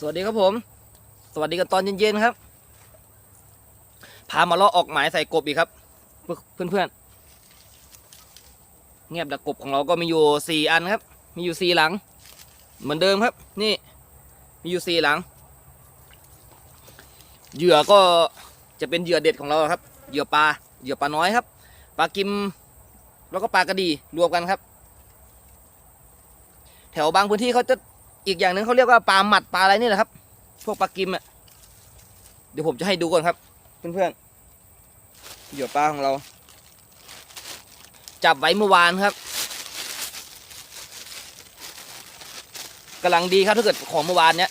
สวัสดีครับผม สวัสดีกันตอนเย็นๆครับ พามาเลาะออกหมายใส่กบอีกครับ เพื่อนๆเงียบดักกบของเราก็มีอยู่สี่อันครับ มีอยู่สี่หลัง เหมือนเดิมครับ นี่ มีอยู่สี่หลัง เหยื่อก็จะเป็นเหยื่อเด็ดของเราครับ เหยื่อปลา เหยื่อปลาน้อยครับ ปลากิม แล้วก็ปลากระดีรวมกันครับ แถวบางพื้นที่เขาจะ อีกอย่างหนึ่งเขาเรียกว่าปลาหมัดปลาอะไรนี่แหละครับ พวกปลากิมอะเดี๋ยวผมจะให้ดูก่อนครับเพื่อนๆเหยื่อปลาของเรา จับไว้เมื่อวานครับกำลังดีครับถ้าเกิดของเมื่อวานเนี้ย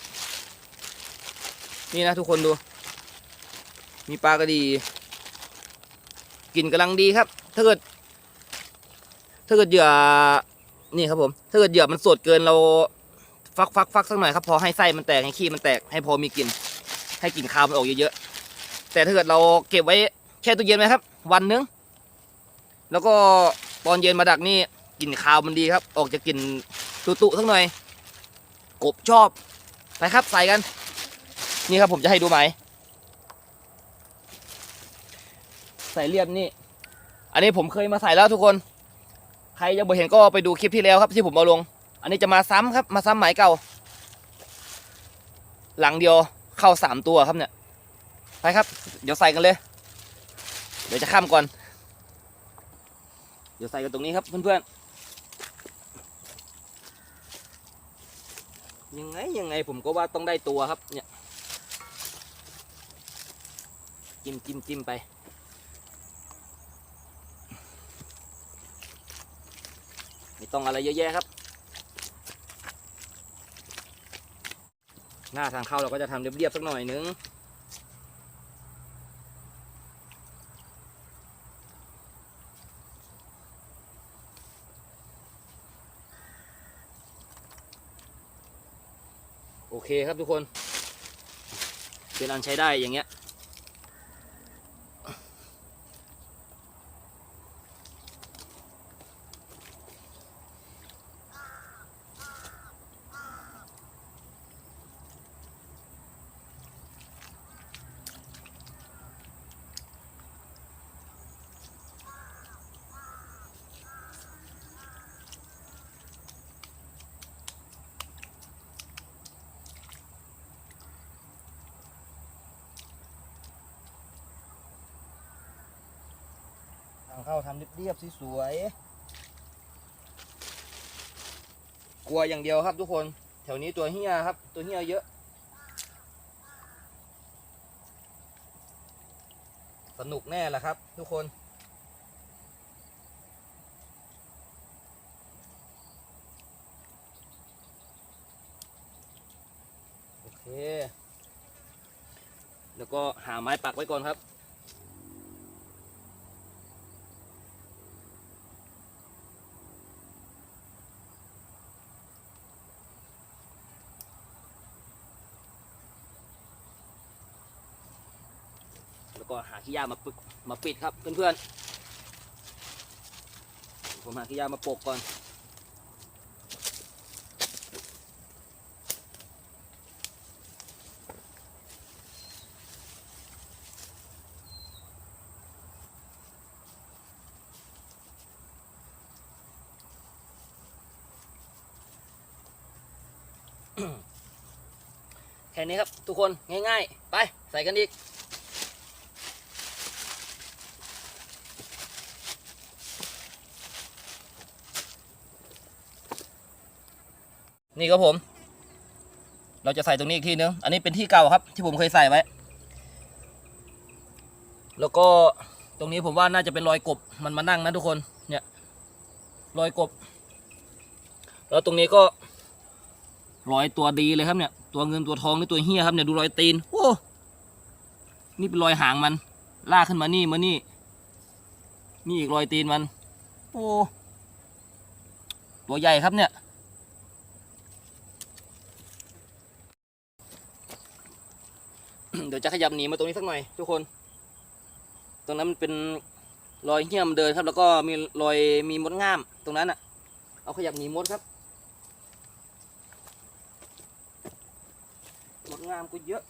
นี่นะทุกคนดู มีปลากระดีกลิ่นกำลังดีครับ ถ้าเกิด ถ้าเกิดเหยื่อนี่ครับผม ถ้าเกิดเหยื่อมันสดเกินเรา ฟักฟักฟักสักหน่อยครับพอให้ไส้มันแตกให้ขี้มันแตกให้พอมีกลิ่นให้กลิ่นคาวมันออกเยอะๆแต่ถ้าเกิดเราเก็บไว้แช่ตู้เย็นไหมครับ วันนึงแล้วก็ตอนเย็นมาดักนี่กลิ่นคาวมันดีครับ ออกจะกลิ่นตุๆสักหน่อย กบชอบไปครับใส่กัน นี่ครับผมจะให้ดูไหมใส่เรียบนี่ อันนี้ผมเคยมาใส่แล้วทุกคน ใครยังไม่เห็นก็ไปดูคลิปที่แล้วครับที่ผมเอาลง อันนี้จะมาซ้ำครับ มาซ้ำหมายเก่า หลังเดียวเข้าสามตัวครับเนี่ย ไปครับ เดี๋ยวใส่กันเลย เดี๋ยวจะข้ามก่อน เดี๋ยวใส่กันตรงนี้ครับเพื่อนๆ ยังไงยังไงผมก็ว่าต้องได้ตัวครับ เนี่ย จิ้มจิ้มจิ้มไปไม่ต้องอะไรเยอะแยะครับ หน้าทางเข้าเราก็จะทำเรียบๆสักหน่อยนึงโอเคครับทุกคน เป็นอันใช้ได้อย่างเงี้ย เข้าทำเรียบๆสวยๆกลัวอย่างเดียวครับทุกคน แถวนี้ตัวเฮียครับ ตัวเฮียเยอะ สนุกแน่แหละครับ ทุกคนโอเค แล้วก็หาไม้ปักไว้ก่อนครับ ก็หาขี้ยามาปึกมาปิดครับเพื่อนๆ ผมหาขี้ยามาปกก่อน แค่นี้ครับทุกคนง่ายๆ ไปใส่กันอีก นี่ครับผม เราจะใส่ตรงนี้อีกทีนึง อันนี้เป็นที่เก่าครับ ที่ผมเคยใส่ไว้ แล้วก็ตรงนี้ผมว่าน่าจะเป็นรอยกบ มันมานั่งนะทุกคน เนี่ย รอยกบ แล้วตรงนี้ก็รอยตัวดีเลยครับเนี่ย ตัวเงินตัวทองนี่ตัวเฮี้ยครับเนี่ยดูรอยตีน โอ้ นี่เป็นรอยหางมัน ลากขึ้นมานี่มานี่ นี่อีกรอยตีนมัน โอ้ ตัวใหญ่ครับเนี่ย เดี๋ยวจะขยับหนีมาตรงนี้สักหน่อยทุกคน ตรงนั้นมันเป็นรอยเหี้ยมเดินครับ แล้วก็มีรอยมีมดง่าม ตรงนั้นอะ เอาขยับหนีมดครับ มดง่ามกูเยอะ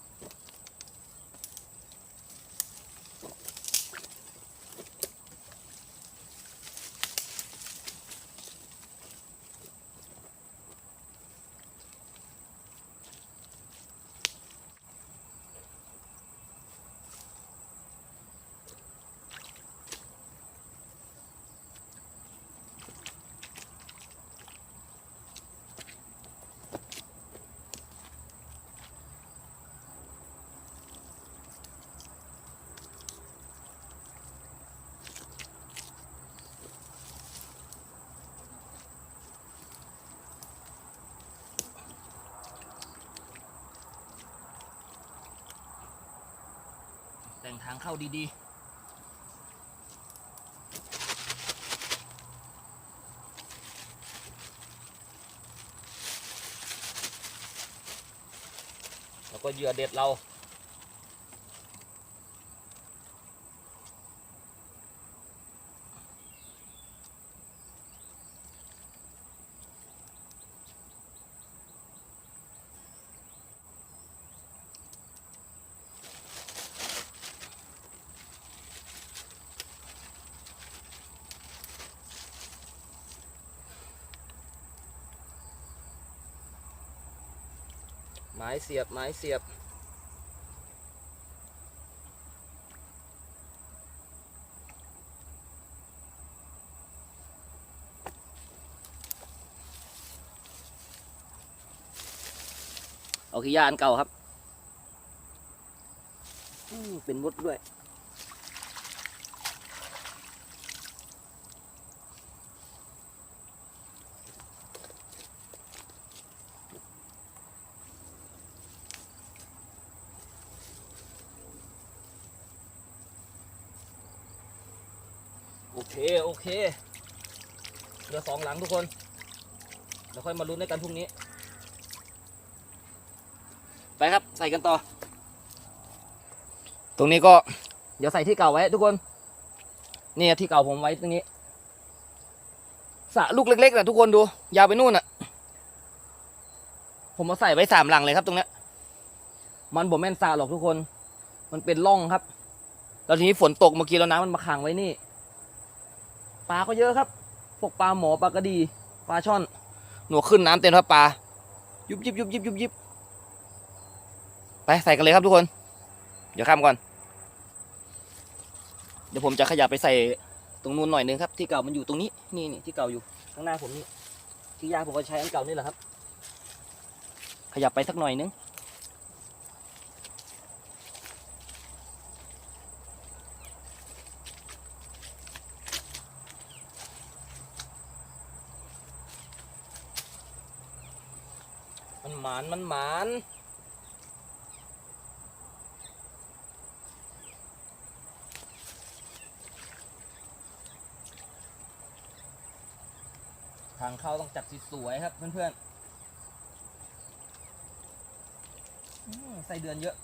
แต่งทางเข้าดีๆแล้วก็เหยื่อเด็ดเรา ไม้เสียบไม้เสียบ เอาขี้ยาอันเก่าครับ เป็นมดด้วย เคโอเคเหลือสองหลังทุกคนเดี๋ยวค่อยมาลุ้นด้วยกันพรุ่งนี้ ไปครับใส่กันต่อ ตรงนี้ก็ เดี๋ยวใส่ที่เก่าไว้ทุกคน นี่ที่เก่าผมไว้ตรงนี้สะลูกเล็กๆนะทุกคนดู ยาวไปนู่นอะ ผมมาใส่ไว้สามหลังเลยครับตรงนี้มันบ่แม่นสระหรอกทุกคน มันเป็นร่องครับ แล้วทีนี้ฝนตกเมื่อกี้แล้วน้ำมันมาขังไว้นี่ ปลาก็เยอะครับพวกปลาหมอปลากระดีปลาช่อน หนูขึ้นน้ำเต็มครับปลายุบยิบยุบยิบยุบยิบไปใส่กันเลยครับทุกคน เดี๋ยวข้ามก่อน เดี๋ยวผมจะขยับไปใส่ตรงนู้นหน่อยนึงครับ ที่เก่ามันอยู่ตรงนี้นี่นี่ที่เก่าอยู่ข้างหน้าผมนี่ที่ยาผมก็ใช้อันเก่านี่แหละครับ ขยับไปสักหน่อยนึง มันหมานมันหมานทางเข้าต้องจัดสวยๆครับเพื่อนๆใส่เดือนเยอะ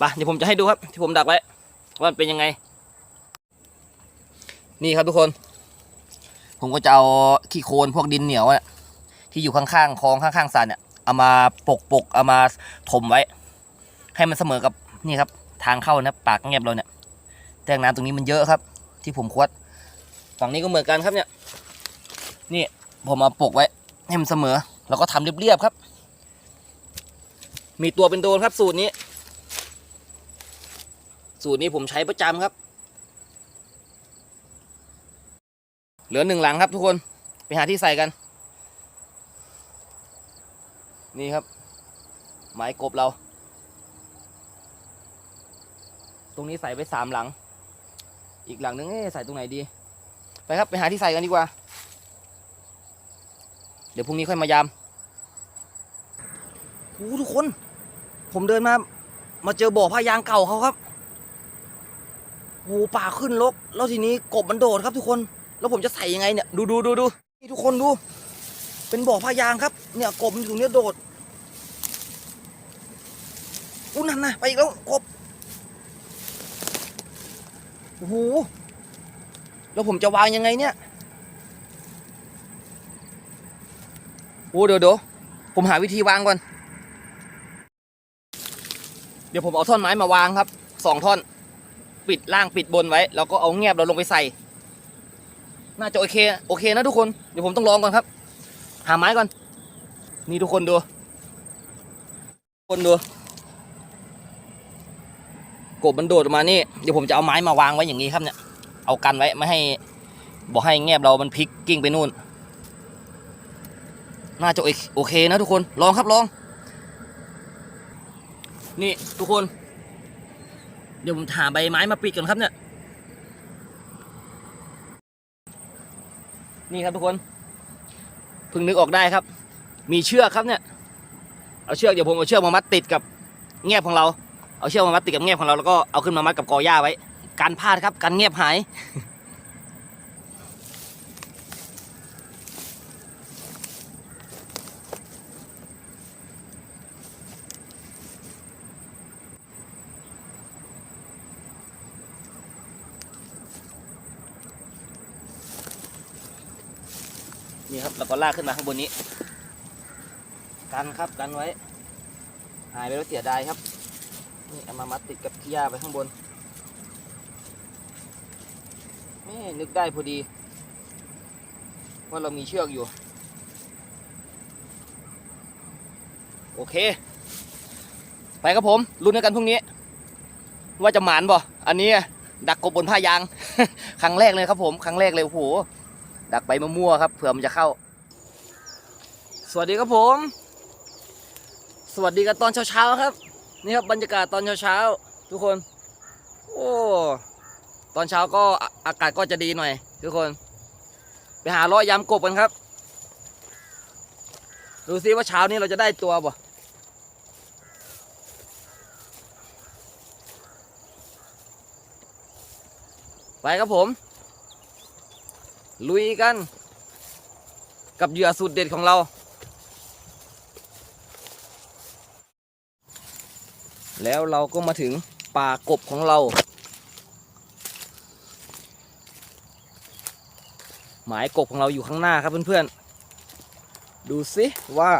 ไปเดี๋ยวผมจะให้ดูครับ ที่ผมดักไว้ว่ามันเป็นยังไง นี่ครับทุกคน ผมก็จะเอาขี้โคลนพวกดินเหนียวอะที่อยู่ข้างๆคลองข้างๆสระเนี่ยเอามาปกปกๆเอามาถมไว้ ให้มันเสมอกับนี่ครับ ทางเข้านะปากเงียบเราเนี่ยแท่งน้ำตรงนี้มันเยอะครับ ที่ผมควดฝั่งนี้ก็เหมือนกันครับเนี่ย นี่ผมมาปกไว้ให้มันเสมอ แล้วก็ทำเรียบๆครับ มีตัวเป็นโดนครับสูตรนี้ สูตรนี้ผมใช้ประจำครับ เหลือหนึ่งหลังครับทุกคนไปหาที่ใส่กัน นี่ครับ ไม้กบเรา ตรงนี้ใส่ไปสามหลัง อีกหลังนึงเอ๊ะใส่ตรงไหนดี ไปครับไปหาที่ใส่กันดีกว่า เดี๋ยวพรุ่งนี้ค่อยมายามโอ้ทุกคน ผมเดินมา มาเจอบ่อผ้ายางเก่าเขาครับ โอ้ป่าขึ้นลก แล้วทีนี้กบมันโดดครับทุกคน แล้วผมจะใส่ยังไงเนี่ย ดูดูดูดูนี่ทุกคนดู เป็นบ่อผ้ายางครับ เนี่ยกบมันอยู่ตรงเนี้ยโดดอู้นั่นนะไปอีกแล้วกบโอ้โหแล้วผมจะวางยังไงเนี่ยโอ้เดี๋ยวเดี๋ยวผมหาวิธีวางก่อน เดี๋ยวผมเอาท่อนไม้มาวางครับสองท่อน ปิดล่างปิดบนไว้แล้วก็เอาแงบเราลงไปใส่ น่าจะโอเคโอเคนะทุกคนเดี๋ยวผมต้องลองก่อนครับ หาไม้ก่อน นี่ทุกคนดู คนดูกบมันโดดออกมานี่เดี๋ยวผมจะเอาไม้มาวางไว้อย่างนี้ครับเนี่ย เอากันไว้ไม่ให้บอกให้แงบเรามันพลิกกิ้งไปนู่น น่าจะโอเคนะทุกคนลองครับลอง นี่ทุกคน เดี๋ยวผมหาใบไม้มาปิดก่อนครับเนี่ยนี่ครับทุกคนเพิ่งนึกออกได้ครับ มีเชือกครับเนี่ยเอาเชือกเดี๋ยวผมเอาเชือกมามัดติดกับแงบของเรา เอาเชือกมามัดติดกับแงบของเราแล้วก็เอาขึ้นมามัดกับกอหญ้าไว้การพลาดครับการเงียบหาย ครับ แล้วก็ลากขึ้นมาข้างบนนี้ กันครับกันไว้ หายไปแล้วเสียดายครับ นี่เอามามัดติดกับที่หญ้าไปข้างบนนี่นึกได้พอดี ว่าเรามีเชือกอยู่ โอเค ไปครับผมลุ้นกันพรุ่งนี้ ว่าจะหมานบ่ อันนี้ดักกบบนผ้ายาง ครั้งแรกเลยครับผม ครั้งแรกเลยโอ้โห ดักไปมั่วๆครับเผื่อมันจะเข้า สวัสดีครับผม สวัสดีกันตอนเช้าๆครับ นี่ครับบรรยากาศตอนเช้าๆทุกคน โอ้ตอนเช้าก็อากาศก็จะดีหน่อย ทุกคน ไปหาล้อยำกบกันครับดูซิว่าเช้านี้เราจะได้ตัวบ่ไปครับผม ลุยกัน กับเหยื่อสูตรเด็ดของเรา แล้วเราก็มาถึงป่ากบของเรา หมายกบของเราอยู่ข้างหน้าครับเพื่อนๆ ดูสิว่า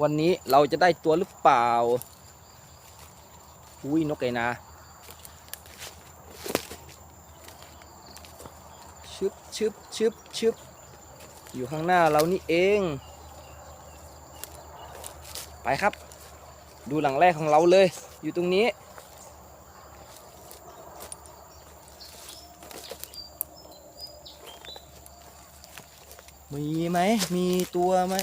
วันนี้เราจะได้ตัวหรือเปล่า อุ้ยนกไก่นา ชึบชึบชึบอยู่ข้างหน้าเรานี่เอง ไปครับ ดูหลังแรกของเราเลย อยู่ตรงนี้ มีไหม มีตัวไหม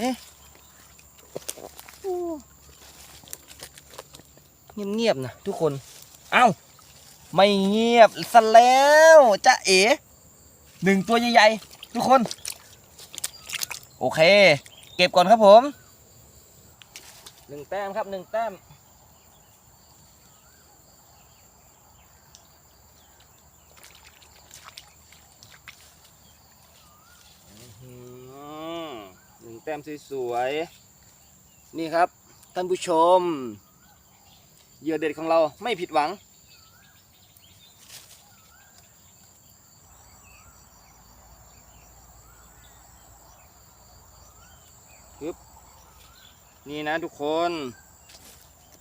เงียบๆนะทุกคน เอ้า ไม่เงียบซะแล้วจ้าเอ๋ หนึ่งตัวใหญ่ๆทุกคน โอเค เก็บก่อนครับผมหนึ่งแต้มครับหนึ่งแต้มอืมหนึ่งแต้มสวยๆนี่ครับ ท่านผู้ชมเหยื่อเด็ดของเราไม่ผิดหวัง นี่นะทุกคน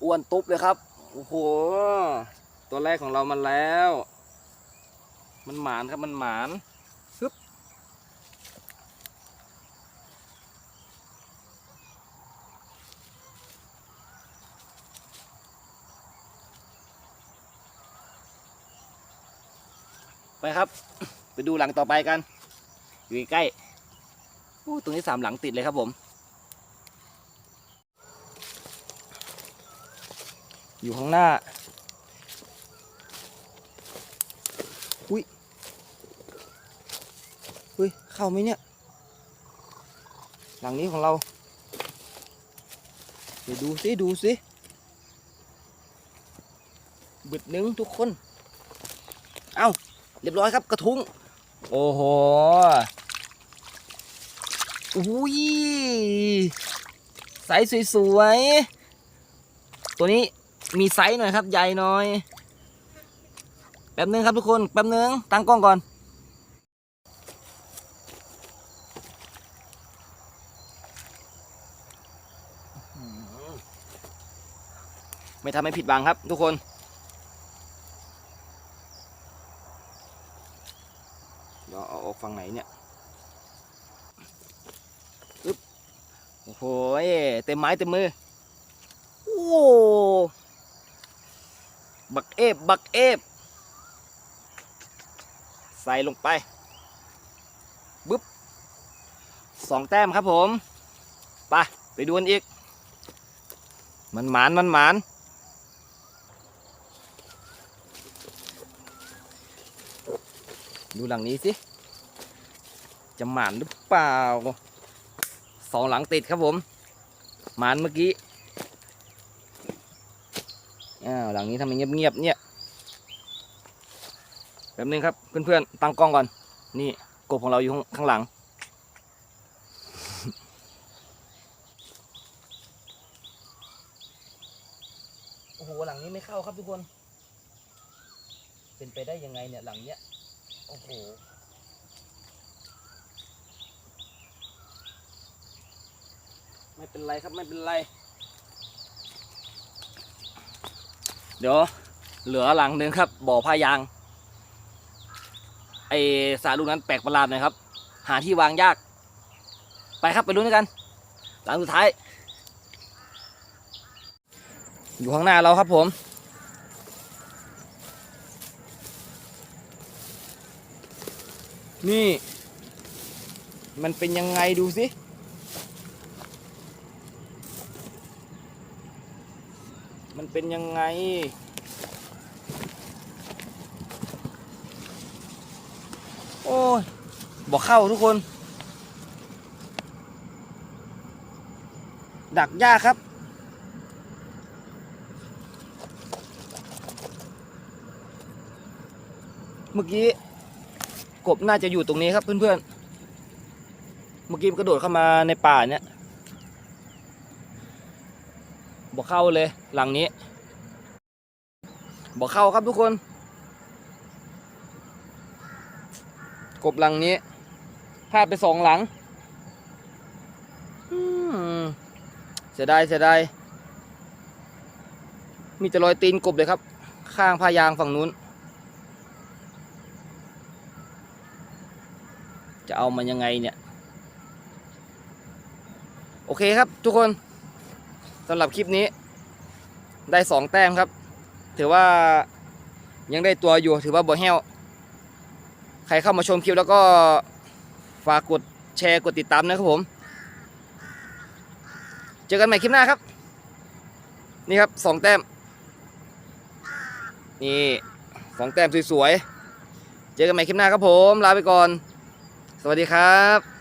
อ้วนตุ๊บเลยครับ โอ้โห ตัวแรกของเรามาแล้ว มันหมานครับมันหมานนไปครับ ไปดูหลังต่อไปกัน อยู่ใกล้ๆอู้ตรงนี้สามหลังติดเลยครับผม อยู่ข้างหน้า อุ้ยเฮ้ย เข้าไหมเนี่ย หลังนี้ของเรา เดี๋ยวดูสิ ดูสิบึดหนึงทุกคน เอ้า เรียบร้อยครับกระทุ้ง โอ้โหอุ้ยไซส์สวยๆ ตัวนี้ มีไซส์หน่อยครับ ใหญ่หน่อย แป๊บนึงครับทุกคน แป๊บนึง ตั้งกล้องก่อน ไม่ทำให้ผิดหวังครับ ทุกคนเดี๋ยวเอาออกฝั่งไหนเนี่ยอึ๊บโอ้โหเต็มไม้เต็มมือ โอ้ บักเอฟบักเอฟใส่ลงไปบึ๊บสองแต้มครับผมไปไปดูกันอีก มันหมานมันหมานดูหลังนี้สิ จะหมานหรือเปล่าสองหลังติดครับผม หมานเมื่อกี้อ้าวหลังนี้ทำไมเงียบๆเนี่ยแป๊บนึงครับเพื่อนๆตั้งกล้องก่อน นี่กบของเราอยู่ข้างหลัง โอ้โหหลังนี้ไม่เข้าครับทุกคน เป็นไปได้ยังไงเนี่ยหลังเนี้ยโอ้โหไม่เป็นไรครับไม่เป็นไร เดี๋ยวเหลือหลังหนึ่งครับ บ่อผ้ายาง ไอสาลูกนั้นแปลกประหลาดหน่อยครับ หาที่วางยาก ไปครับไปดูด้วยกัน หลังสุดท้าย อยู่ข้างหน้าเราครับผมนี่ มันเป็นยังไงดูสิ มัน เป็นยังไง โอ้ยบอกเข้าทุกคน ดักยากครับ เมื่อกี้กบน่าจะอยู่ตรงนี้ครับเพื่อนๆ เมื่อกี้มันกระโดดเข้ามาในป่าเนี่ย บอกเข้าเลย หลังนี้บอกเข้าครับทุกคน กบหลังนี้พลาดไปสองหลังเสียดายเสียดายมีแต่รอยตีนกบเลยครับ ข้างพายางฝั่งนู้น จะเอามันยังไงเนี่ย โอเคครับทุกคนำหรับคลิปนี้ ได้สองแต้มครับ ถือว่ายังได้ตัวอยู่ถือว่าบ่แห้ว ใครเข้ามาชมคลิปแล้วก็ฝากกดแชร์กดติดตามนะครับผม เจอกันใหม่คลิปหน้าครับ นี่ครับสองแต้ม นี่สองแต้มสวยๆ เจอกันใหม่คลิปหน้าครับผม ลาไปก่อน สวัสดีครับ